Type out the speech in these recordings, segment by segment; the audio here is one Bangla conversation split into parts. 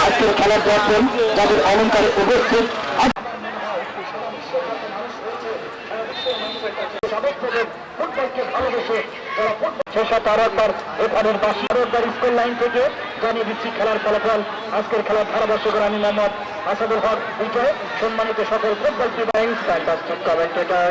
আজকের খেলার অলঙ্কারে উপস্থিত লাইন থেকে জানিয়ে দিচ্ছি খেলার ফলাফল আজকের খেলার ধারাভাষ্যকর আমি মোহাম্মদ আসাদুল হক বিজয় সম্মানিত সকল football commentator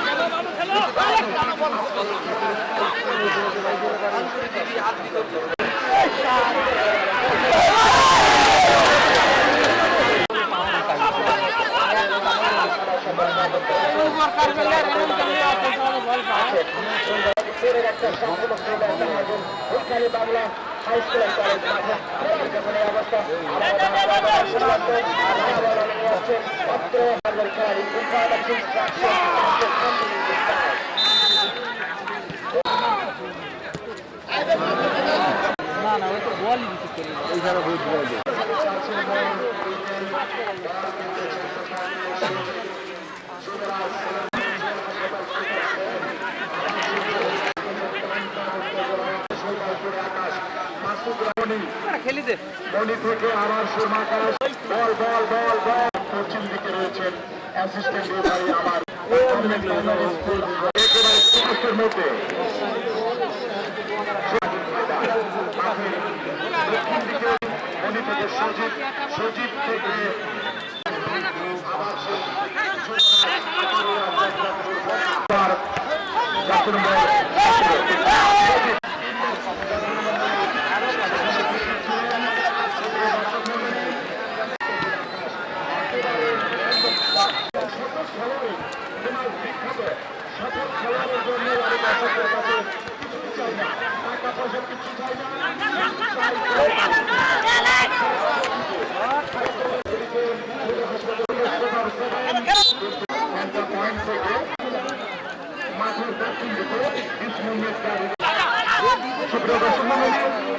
Bangla high school and college মাঠে এই অবস্থা আবার সমাপ্ত আবার নিয়ে আসছে মাত্র আমাদের খেলাড়ি ইনফরমেশন খেলি দে। মণি থেকে আবার সুরমাকাশ বল বল বল বল। পশ্চিম দিকে রয়েছেন অ্যাসিস্ট্যান্ট রেফারি আমার একেবারে স্পষ্টের মণি থেকে জাতীয় নম্বর সুপ্রিয় দর্শক মণ্ডলী,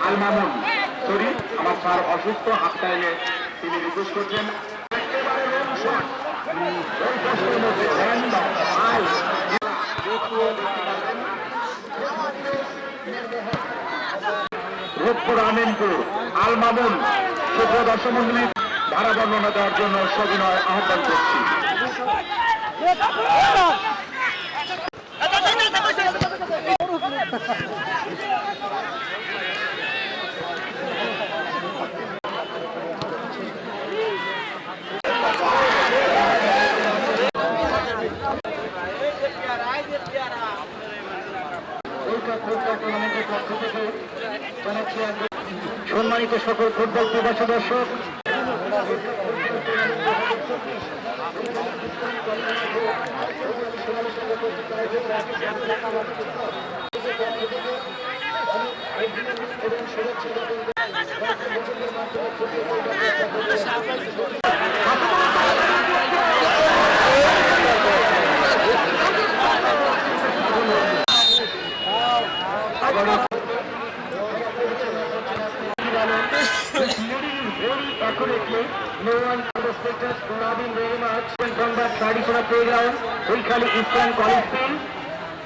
আল মামুন সরি আমার স্যার অসুস্থ হাত চাইলে তিনি রিকোয়েস্ট করছেন একেবারে রূপপুর আমিনপুর আল মামুন সুপ্রিয় ধারা বর্ণনা দেওয়ার জন্য সবিনয় আহ্বান করছি। সম্মানিত সকল ফুটবল প্রবাসী দর্শক very spectators loving very much. From the traditional playground, Wilkhali Eastern College Field,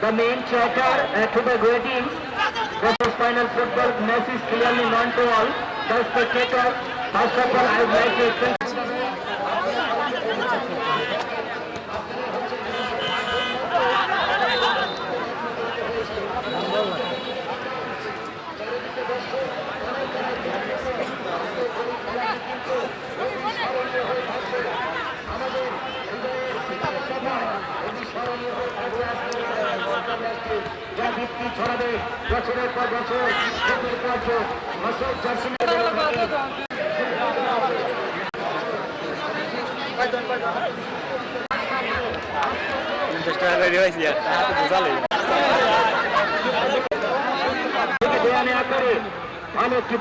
the main chatter uh, to the greetings. The final football match is clearly known to all. The spectators, first of all, I would like to extend জ্ঞান ছড়াবে বছরের পর বছর বছরের পর বছর মাসের চারশো পঞ্চাশ টাকা রেডি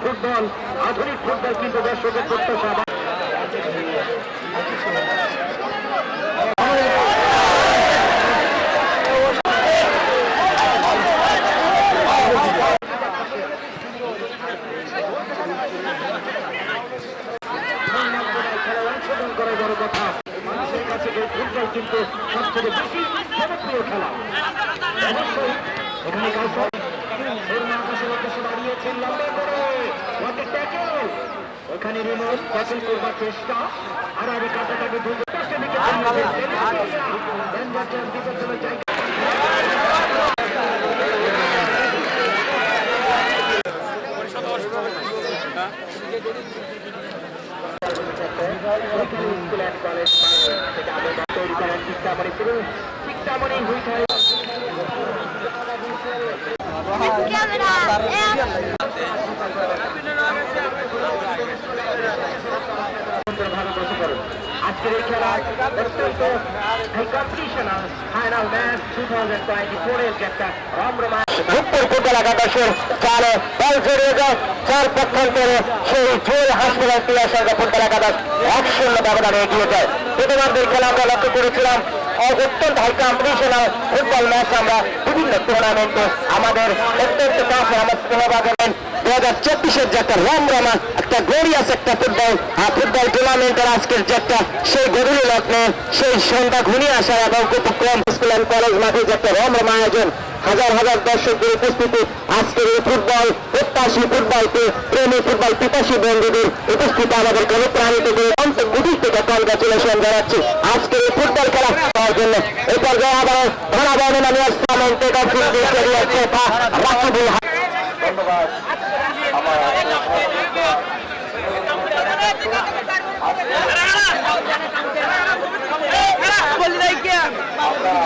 ফুটবল আধুনিক ফুটবল কিন্তু দর্শকের প্রত্যাশা। বড় কথা। মানুষের কাছে ফুটবল কিন্তু সবচেয়ে বেশি জনপ্রিয় খেলা। অবশ্যই এখানে কাউসার ধর্মা আকাশের উদ্দেশ্যে দাঁড়িয়েছেন লম্বা করে। What a tackle! ওখানে রিমোট ট্যাকেল করবার চেষ্টা। আর আগে কাটাকাটি দুই পাশে দিকে জায়গা স্কুল অ্যান্ড কলেজ সেটা আবেদন তৈরি করার চিন্তামণি শুরু চিন্তামণি হুইট হয়ে আজকের এই খেলা অত্যন্ত এই competition final match two thousand twenty four এর যে একটা রমরমা উত্তর ফুটবল একাদশের চারে বল জড়িয়ে যায় চার পক্ষান্তরে সেই জুয়েল হাসপাতাল সঙ্গে ফুটবল একাদশ এক শূন্য ব্যবধানে এগিয়ে যায়। প্রতিবাদের খেলা আমরা লক্ষ্য করেছিলাম। অত্যন্ত হাই কম্পিটিশনাল ফুটবল ম্যাচ আমরা বিভিন্ন টুর্নামেন্টে আমাদের অত্যন্ত কাছে আমার পুনর্বাগমন দু হাজার চব্বিশের যে একটা রমরমা একটা গড়িয়াস একটা ফুটবল, আর ফুটবল টুর্নামেন্টের আজকের যে একটা সেই গভীর লগ্নে সেই সন্ধ্যা ঘনিয়ে আসা এবং উপক্রম স্কুল অ্যান্ড কলেজ মাঠে যে একটা রমরমা আয়োজন হাজার হাজার দর্শকদের উপস্থিতি। আজকের এই ফুটবল, প্রত্যাশী ফুটবলকে প্রেমী ফুটবল পিপাসী বন্ধুদের উপস্থিতি আমাদেরকে অনুপ্রাণিত করে অন্ত গুটির থেকে কনগ্রাচুলেশন জানাচ্ছি। আজকের এই ফুটবল খেলা পাওয়ার জন্য এই পর্যায়ে আবার ধারা বর্ণনা নিয়ে আসলাম ক্যারিয়ার চেপা রাকিবুল ধন্যবাদ। আমরা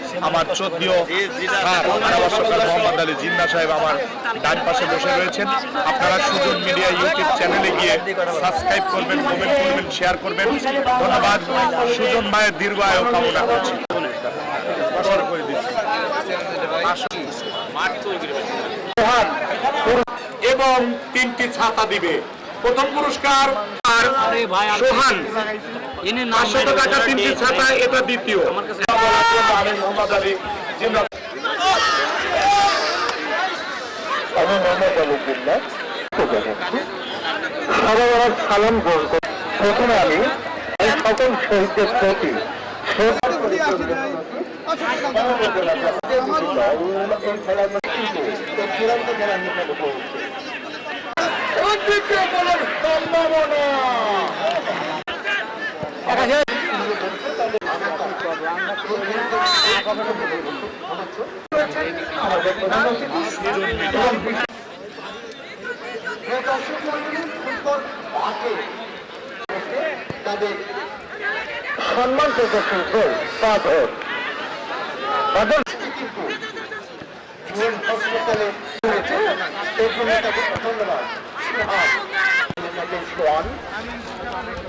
আমার চোদ্দীয় স্যার ধারাভাষ্যকার মোহাম্মদ আলী জিন্না সাহেব আমার ডান পাশে বসে রয়েছেন। আপনারা সুজন মিডিয়া ইউটিউব চ্যানেলে গিয়ে সাবস্ক্রাইব করবেন, কমেন্ট করবেন, শেয়ার করবেন। ধন্যবাদ। সুজন মায়ের দীর্ঘ আয়ু কামনা করছি। এবং তিনটি ছাতা দিবে। প্রথম পুরস্কার আর সোহান। পাঁচশত টাকা তিনটি ছাতা এটা দ্বিতীয়। আমি মোহাম্মদ আলী জিন্দাবাদ। আমি মোহাম্মদ আলুদ্দিল্লা সবার সালাম গ্রহণ করি প্রথমে আমি সকল শহীদদের প্রতি চূড়ান্ত সম্মান প্রদর্শন করে হয়েছে এই জন্য তাকে ধন্যবাদ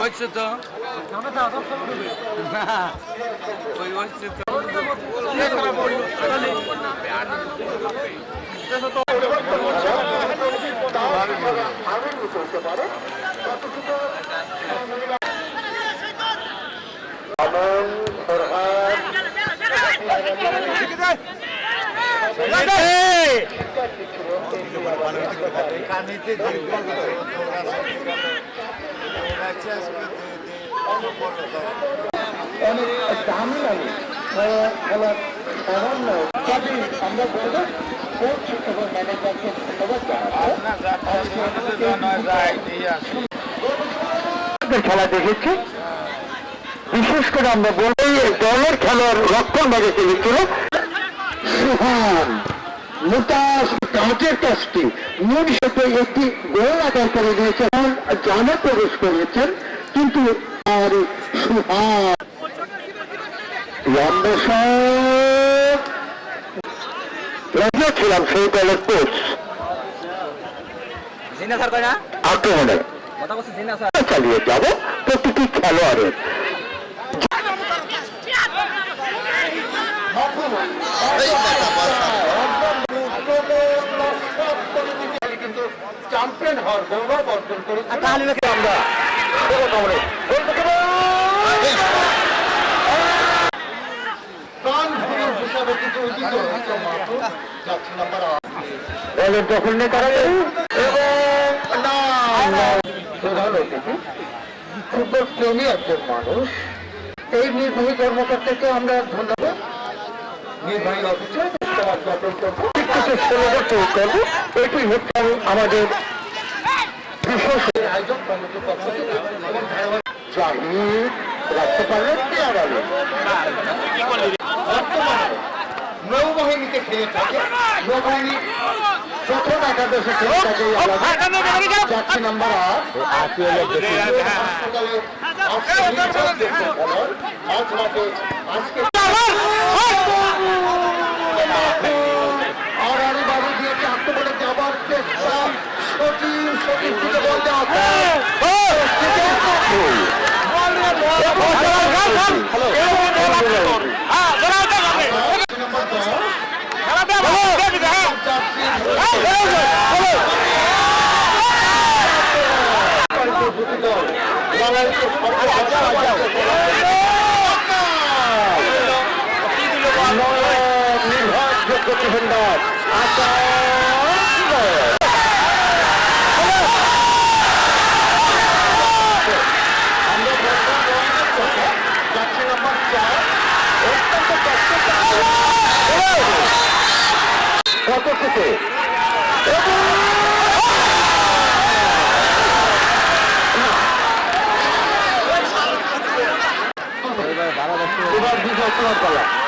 হচ্ছে তো? ওই হচ্ছে তো। আগের মতো হতে পারে ততটুকু আমন ফরহাদ অনেক দাম লাগে খেলার সামান্য তবে আমরা বলব খেলা দেখেছি। বিশেষ করে আমরা বলব দলের খেলার রক্ষণ ভাগে সুহান মুতাস কাঁচের কাজটি মূল একটি গোল আদায় করে দিয়েছেন জানে প্রবেশ করেছেন কিন্তু আর লম্বা ছিলাম সেই দলের কোচ। আক্রমণে। চালিয়ে যাব প্রতিটি খেলোয়াড়ের। কিন্তু চ্যাম্পিয়ন হওয়ার গৌরব অর্জন করেছে আমরা এরকমরে প্রাণ ভরে হিসাবে কিন্তু অতীত হচ্ছে মাত্র যাচ্ছে নাম্বার বলের দখল নিয়ে তারা এবং না প্রধান অতিথি ফুটবল প্রেমী একজন মানুষ। এই নির্বাহী কর্মকর্তাকে আমরা ধন্যবাদ। নির্বাহী অফিসার করব কিছু ষোলো করব এটি হচ্ছে আমাদের থেকে জাহিদ রাখতে পারলেন বর্তমানে নৌবাহিনীতে খেলে থাকে নৌবাহিনী প্রথম একাদশে খেলে থাকে চারটি নাম্বার আট আজকে নির্ভর দেখতে খেলার মাঝ মাঠে আজকে আর আরে বাবু দিয়েছে আক্রমণে যাবার চেষ্টা সচিন বল দেওয়া নির্ভরযোগ্য ডিফেন্ডার কতটুকু এবার বিজয় তোমার পাগল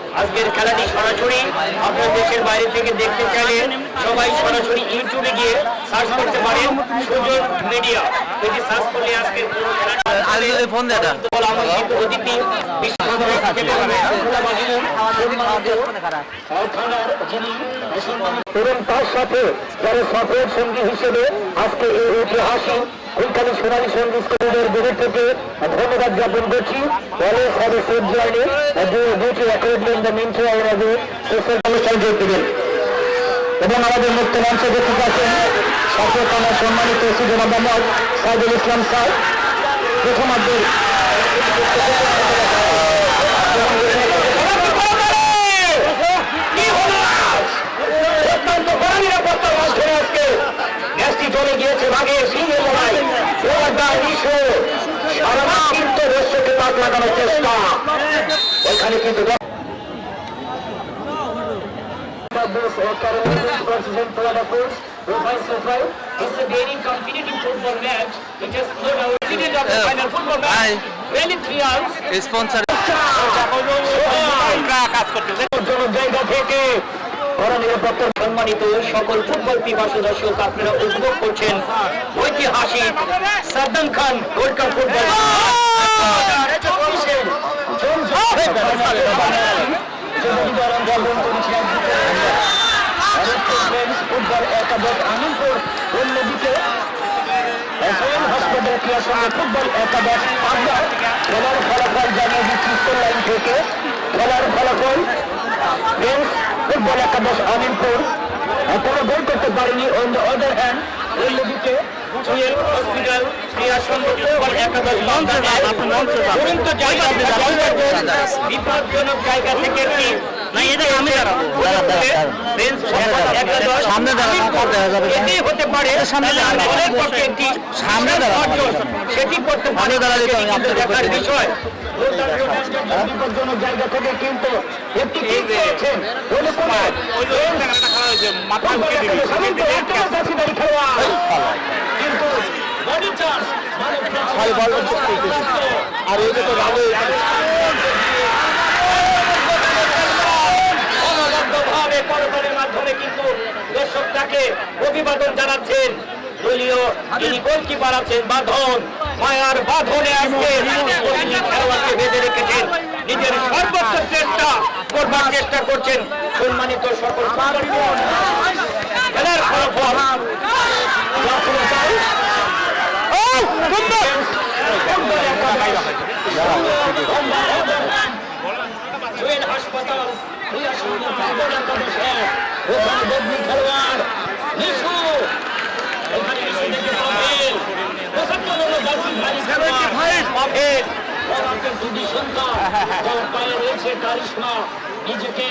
আজকের খেলাটি সরাসরি আপনার দেশের বাইরে থেকে দেখতে চাইলে সবাই সরাসরি ইউটিউবে গিয়ে সার্চ করতে পারেন সুজন মিডিয়া। এটি সার্চ করলে আজকের পুরো খেলাটা ফোন অতিথি এবং তার সাথে যারা সফর সঙ্গী হিসেবে আজকে এই ঐতিহাসিক ওইখানে সোনালী সংগীত কলেজের দিকে থেকে ধন্যবাদ জ্ঞাপন করছি। সবে সেফ জয়নে duty according the mean to our আগে সোশ্যাল এবং আমাদের মুক্ত মঞ্চে দেখতে পাচ্ছেন সচেতন সম্মানিত সুজন মোহাম্মদ সাইদুল ইসলাম স্যার মাধ্যমে আজকে ম্যাচটি চলে গিয়েছে ভাগে সিংহে ওয়ার্ডার বিশ্ব সারা মাঠ তাক লাগানোর চেষ্টা ওইখানে কিন্তু It's a very competitive football match. It has no doubt. President of the final football match. Hi. Three hours. Sponsor কাজ করতেছে জায়গা থেকে কড়া নিরাপত্তার সম্মানিত সকল ফুটবল পিপাসু দর্শক আপনারা উপভোগ করছেন ঐতিহাসিক Saddam Khan world cup football football একাদশ আমিনপুর অন্যদিকে এসএন হাসপাতাল ক্রিয়ার সঙ্গে ফুটবল একাদশ পাবনা খেলার ফলাফল জানিয়ে দিচ্ছি লাইন থেকে খেলার ফলাফল ফুটবল একাদশ আমিনপুর এখনও গোল করতে পারেনি অন দ্য আদার হ্যান্ড অন্যদিকে জুয়েল হসপিটাল ক্রিয়া সংঘ ফুটবল একাদশ পাবনা জায়গা বিপজ্জনক জায়গা থেকে দাঁড়াবো সামনে দাঁড়ালে দেখার বিষয় বিপজ্জনক জায়গা থেকে কিন্তু একটি কিক করেছেন কিন্তু বডি চার্জ আর এই যে তো রাবে অনবদ্যভাবে করতালির মাধ্যমে কিন্তু দর্শক তাকে অভিবাদন জানাচ্ছেন দলীয় যিনি গোলকিপার আছেন বাঁধন মায়ার বাঁধনে আজকে খেলোয়াড়কে বেঁধে রেখেছেন নিজের সর্বোচ্চ চেষ্টা করবার চেষ্টা করছেন সম্মানিত সকল খেলার ফলাফল হাসপাতাল খেলোয়াড় নিশু ওখানে নিশু থেকে পাবেন পঁচাত্তর হলো জাসিম ভাই খেলোয়াড় পাবেন পরান্তের দুটি সন্তান যার পায়ে রয়েছে কারিশমা নিজেকে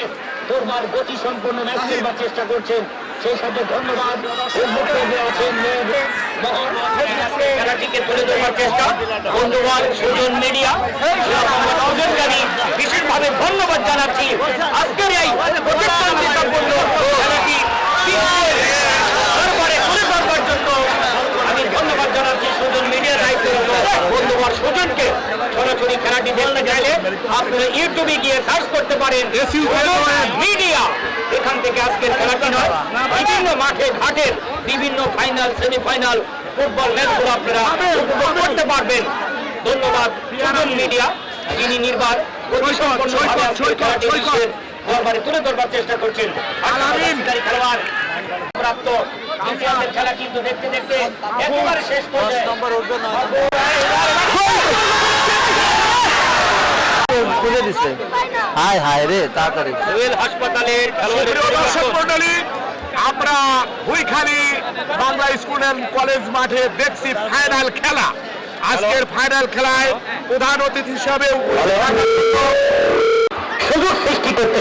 তোরবার গতি সম্পন্ন ম্যাচ খেলবার চেষ্টা করছেন। সেই সাথে ধন্যবাদ। আছেন খেলাটিকে তুলে ধরবার চেষ্টা। সুজন মিডিয়া বিশেষভাবে ধন্যবাদ জানাচ্ছি। আজকের এই খেলাটি বিশ্বের দরবারে তুলে ধরবার জন্য আমি ধন্যবাদ জানাচ্ছি সুজন মিডিয়ার দায়িত্ব বন্ধুবার সুজনকে সরাসরি খেলাটি দেখতে চাইলে আপনারা ইউটিউবে গিয়ে সার্চ করতে পারেন মিডিয়া। এখান থেকে আজকের খেলাটি নয় বিভিন্ন মাঠে ঘাটের বিভিন্ন ফাইনাল সেমিফাইনাল ফুটবল ম্যাচগুলো আপনারা উপভোগ করতে পারবেন। ধন্যবাদ সুজন মিডিয়া যিনি বিশ্বের দরবারে তুলে ধরবার চেষ্টা করছেন। খেলোয়াড় প্রাপ্ত ইতিহাসের খেলা কিন্তু দেখতে দেখতে একেবারে শেষ পর্যায়ে। খুলে দিছে। হায় হায় রে তাড়াতাড়ি। জুয়েল হাসপাতালের দর্শক মন্ডলী আমরা Huikhali Bangla school and college মাঠে দেখছি ফাইনাল খেলা। আজকের ফাইনাল খেলায় প্রধান অতিথি হিসাবে উপস্থিত সুযোগ সৃষ্টি করতে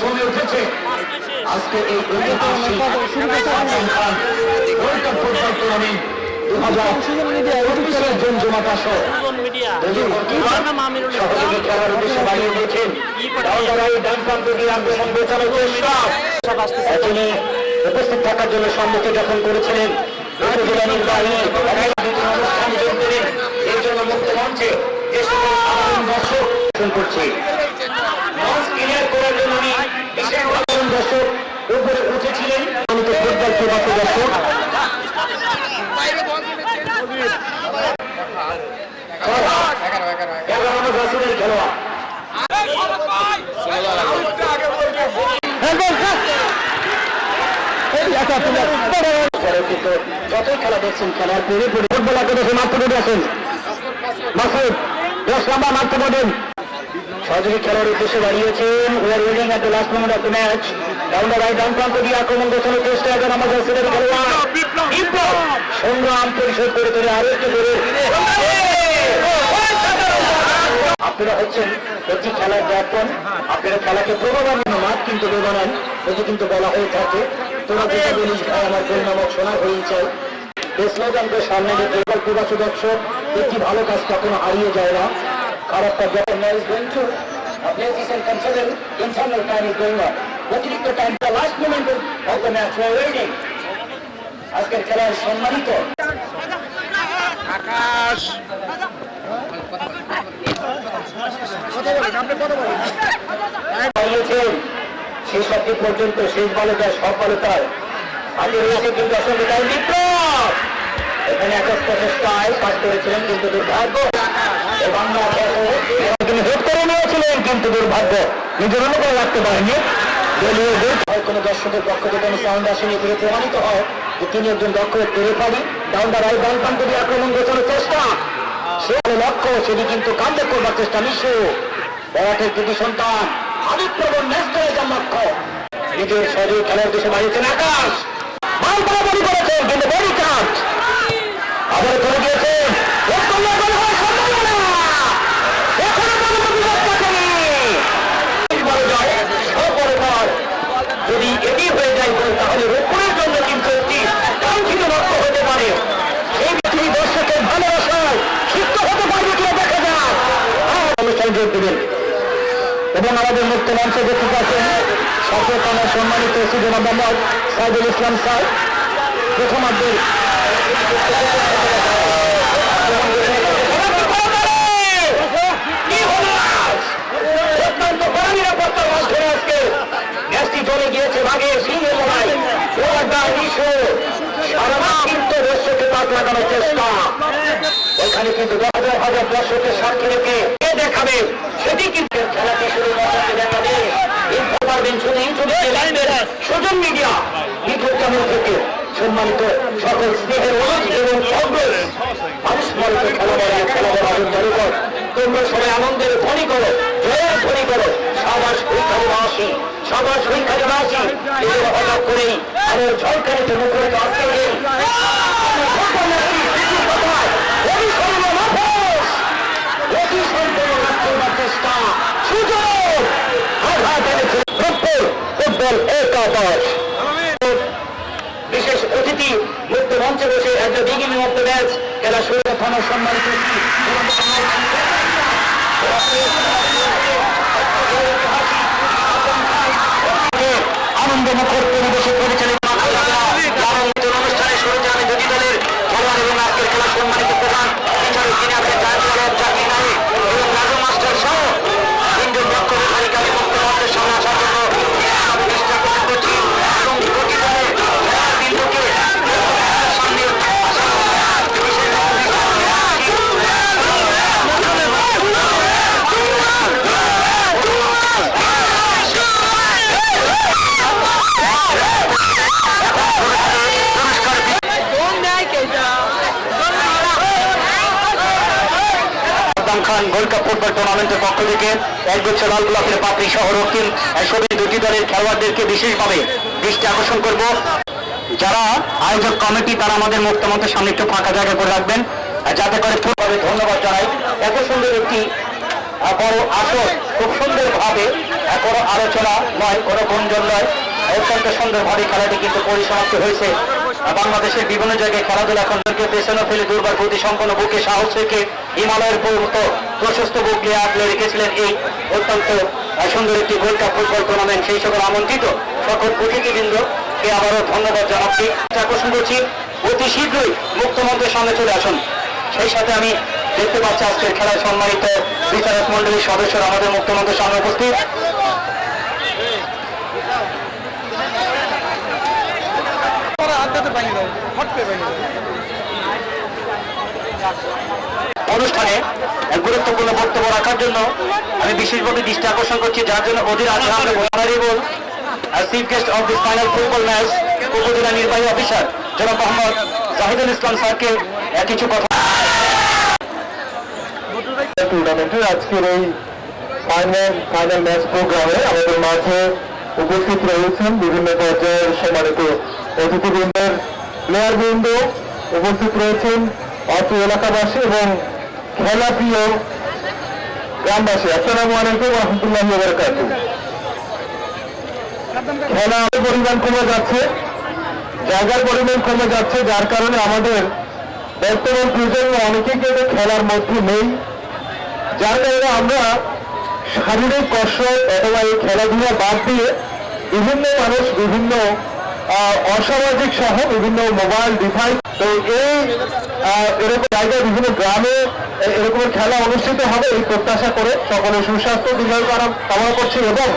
জমে উঠেছে। আজকে এই ওয়ার্ল্ড কাপ ফুটবল টুর্নামেন্ট দু হাজার চব্বিশের জমজমাট আসর সহযোগী খেলার উদ্দেশ্যে বাড়িয়ে দিয়েছেন। ডান প্রান্ত দিয়ে আক্রমণ গোছানোর চেষ্টা তিনি উপস্থিত থাকার জন্য সম্মতি জ্ঞাপন করেছিলেন। উপজেলা নির্বাহী অনুষ্ঠানে যোগ এর জন্য মুক্ত মঞ্চে যে সকল দর্শক করছে মঞ্চ ক্লিয়ার করার জন্য উনি বিশেষ সাধারণ দর্শক উপরে উঠেছিলেন আমি তো ফুটবল প্রবাসী দর্শক খেলোয়াড় পরবর্তীতে খেলা দেখছেন খেলার পরে ফুটবল একাদশে সহযোগী খেলার উদ্দেশ্যে দাঁড়িয়েছেন we waiting at the last moment of the match down the right প্রান্ত দিয়ে আক্রমণ গোছানোর চেষ্টা এখন আমাদের সিলেট খেলোয়াড়। সংগ্রাম পরিশোধ করে তোলে আরও একটু করে আপনারা হচ্ছেন একটি খেলার ব্যাপন আপনারা খেলাকে প্রভাবান্বিত মাঠ কিন্তু বেমানান এটি কিন্তু বলা হয়ে থাকে তোরা যেটা বলিস ভাই আমার নামক সোনা হয়েই চাই। স্লোগানকে সামনে রেখে এবার প্রবাসী দর্শক একটি ভালো কাজ কখনো হারিয়ে যায় না। খারাপ কাজ যখন is going to a places and consider internal time is going on. অতিরিক্ত time moment of the match we are আজকের খেলার সম্মানিত। আকাশ! শেষ অব্দি পর্যন্ত শেষ বলে সব বলে হাতে রয়েছে কিন্তু আসলে তার বিপ্লব! এখানে প্রচেষ্টায় করেছিলেন কিন্তু দুর্ভাগ্য। বাংলা তিনি ভোট করে নিয়েছিলেন কিন্তু দুর্ভাগ্য। নিজের অনুকূল রাখতে পারেননি। দলীয় ভোট হয়, কোনো দর্শকের পক্ষ থেকে কোনো সাউন্ড আসেনি প্রমাণিত হয় যে তিনি একজন দক্ষ referee down the right down আক্রমণ গোছানোর চেষ্টা। সে লক্ষ্য, সেটি কিন্তু কান্দে করবার চেষ্টা, নিঃস্ব। বরাটের কৃতি সন্তান ন্যস্ত হয়ে যান লক্ষ্য। নিজের শরীর খেলার দেশে বাড়িয়েছেন আকাশ। বরাবরই করেছেন, কিন্তু বডি কাট আবার চলে গিয়েছেন শেষ করলে গোল হওয়ার সম্ভাবনা। এখনও পর্যন্ত বিপদ কাটেনি। বড় জয়, সপরে পর। যদি এটি হয়ে যায় গোল, তাহলে রোপণের জন্য কিন্তু একটি কাঙ্ক্ষিত লক্ষ্য হতে পারে সেই পৃথিবী দর্শকের ভালোবাসায় সিদ্ধ হতে পারবে কিনা দেখা যাক আর অনুষ্ঠান যোগ দেবেন এবং আমাদের মুক্ত মঞ্চে দেখতে পাচ্ছেন সচেতন সম্মানিত সুজন মোহাম্মদ সাইদুল ইসলাম স্যার চলে গিয়েছে ভাগে সারা মাঠ কিন্তু কিন্তু হাজার হাজার দর্শকের সাক্ষী রেখে কে দেখাবে সেটি কিন্তু খেলাটি শুরু দেখাবে ইউটিউবে লাইভের মিডিয়া ইউটিউব চ্যানেল থেকে সম্মানিত সকল স্নেহের এবং খেলোয়াড় খেলোয়াড় আয়োজন তোমরা সবাই আনন্দের ধ্বনি করো করো সাবাস পরীক্ষা আসি সাবাস পরীক্ষা আসি এদের হঠাৎ করেই আমার ঝলকানিতে মুখরিত আজকে এই বিশেষ অতিথি মুক্ত মঞ্চে বসে একটা বিগিনিং দ্য ম্যাচ খেলা শুরু সম্মানিত আনন্দ মুখর পরিবেশে পরিচালিত অনুষ্ঠানে শুরুতে আমি দুটি দলের খেলোয়াড় এবং আজকের খেলা সম্মানিত প্রধান বিচারক তিনি আছেন জাতীয় জাকির নামে এবং রাজু মাস্টার সহ তিনজন দক্ষ রেফারিকে আমি মুক্ত মঞ্চের সামনে আসার জন্য আমি চেষ্টা করতে করছি এবং দুটি দলের খেলার বিন্দুকে সামনে আসার Saddam Khan gold cup football টুর্নামেন্টের পক্ষ থেকে একগুচ্ছ লাল গোলাপের পাপড়ি সহ রক্তিম সবই দুটি দলের খেলোয়াড়দেরকে বিশেষভাবে দৃষ্টি আকর্ষণ করব। যারা আয়োজক কমিটি, তারা আমাদের মুক্ত সামনে একটু ফাঁকা জায়গা করে রাখবেন। যাতে করে ফুটবলে ধন্যবাদ জানাই। এত সুন্দর একটি বড় আসর, খুব সুন্দরভাবে কোনো আলোচনা নয়, কোনো গুঞ্জন নয়। অত্যন্ত সুন্দরভাবে খেলাটি কিন্তু পরিসমাপ্তি হয়েছে। বাংলাদেশের বিভিন্ন জায়গায় খেলাধুলা এখন পেছনে ফেলে দুর্বার গতি সম্পন্ন বুকে সাহস রেখে হিমালয়ের পর্বত প্রশস্ত বুক নিয়ে আগলে রেখেছিলেন এই অত্যন্ত সুন্দর একটি গোল্ড কাপ ফুটবল টুর্নামেন্ট সেই সকল আমন্ত্রিত সকল অতিথিবৃন্দ কে আবারও ধন্যবাদ জানাচ্ছি। আকর্ষণ করছি অতি শীঘ্রই মুক্ত মঞ্চের সামনে চলে আসুন। সেই সাথে আমি দেখতে পাচ্ছি আজকের খেলায় সম্মানিত বিচারক মন্ডলীর সদস্যরা আমাদের মুক্ত মঞ্চের সামনে উপস্থিত। অনুষ্ঠানে এক গুরুত্বপূর্ণ বক্তব্য রাখার জন্য আমি বিশেষভাবে দৃষ্টি আকর্ষণ করছি যার জন্য অধীর chief guest of this final football match উপজেলা নির্বাহী অফিসার জনাব মোহাম্মদ জাহিদুল ইসলাম স্যারকে কিছু কথা। টুর্নামেন্টের আজকের এই ফাইনাল ফাইনাল ম্যাচ প্রোগ্রামে আমাদের মাঝে উপস্থিত রয়েছেন বিভিন্ন পর্যায়ের সম্মানিত অতিথিবৃন্দের প্লেয়ারবৃন্দ উপস্থিত রয়েছেন অত্র এলাকাবাসী এবং খেলা প্রিয় গ্রামবাসী। আসসালামু আলাইকুম রহমতুল্লাহ বারকাতুহ। খেলা পরিমাণ কমে যাচ্ছে, জায়গার পরিমাণ কমে যাচ্ছে, যার কারণে আমাদের বর্তমান প্রজন্ম অনেকেই কিন্তু খেলার মধ্যে নেই। যার কারণে আমরা শারীরিক কষ্ট অথবা এই খেলাধুলা বাদ দিয়ে বিভিন্ন মানুষ বিভিন্ন অসামাজিক সহ বিভিন্ন মোবাইল ডিভাইস তো এই এরকম জায়গায় বিভিন্ন গ্রামে এরকম খেলা অনুষ্ঠিত হবে এই প্রত্যাশা করে সকলের সুস্বাস্থ্য দীর্ঘায়ু কামনা কামনা করছি এবং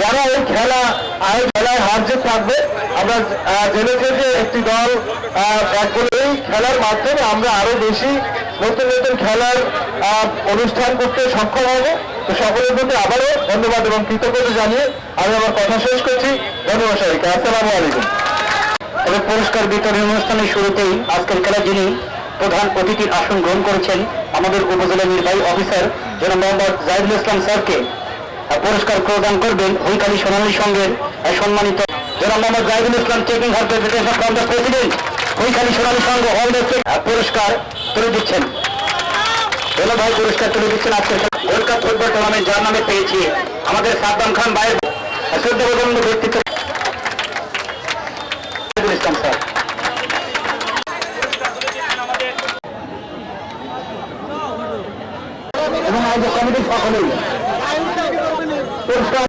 যারা এই খেলা আয়োজন খেলায় হার জিত থাকবে, আমরা জেনেছি যে একটি দল এক খেলার মাধ্যমে আমরা আরও বেশি নতুন নতুন খেলার অনুষ্ঠান করতে সক্ষম হবে। তো সকলের প্রতি আবারও ধন্যবাদ এবং কৃতজ্ঞতা জানিয়ে আমি আমার কথা শেষ করছি। ধন্যবাদ সবাইকে। আসসালামু আলাইকুম। তবে পুরস্কার বিতরণ অনুষ্ঠানের শুরুতেই আজকের খেলা যিনি প্রধান অতিথির আসন গ্রহণ করেছেন, আমাদের উপজেলা নির্বাহী অফিসার জনাব মোহাম্মদ জাহিদুল ইসলাম স্যারকে পুরস্কার প্রদান করবেন হৈকালী সোনালী সংঘের সম্মানিত জনাব Mohammad Jahidul Islam checking her president from the president Hoikhali Sonali Sangha all the পুরস্কার তুলে দিচ্ছেন। এলো ভাই, পুরস্কার তুলে দিচ্ছেন আজকের কলকাতা ফুটবল টুর্নামেন্ট যার নামে পেয়েছি। আমাদের সাদ্দাম খান ভাইয়ের শ্রদ্ধাবদন্য ব্যক্তিত্ব এবং আমাদের কমিটির সকলেই পুরস্কার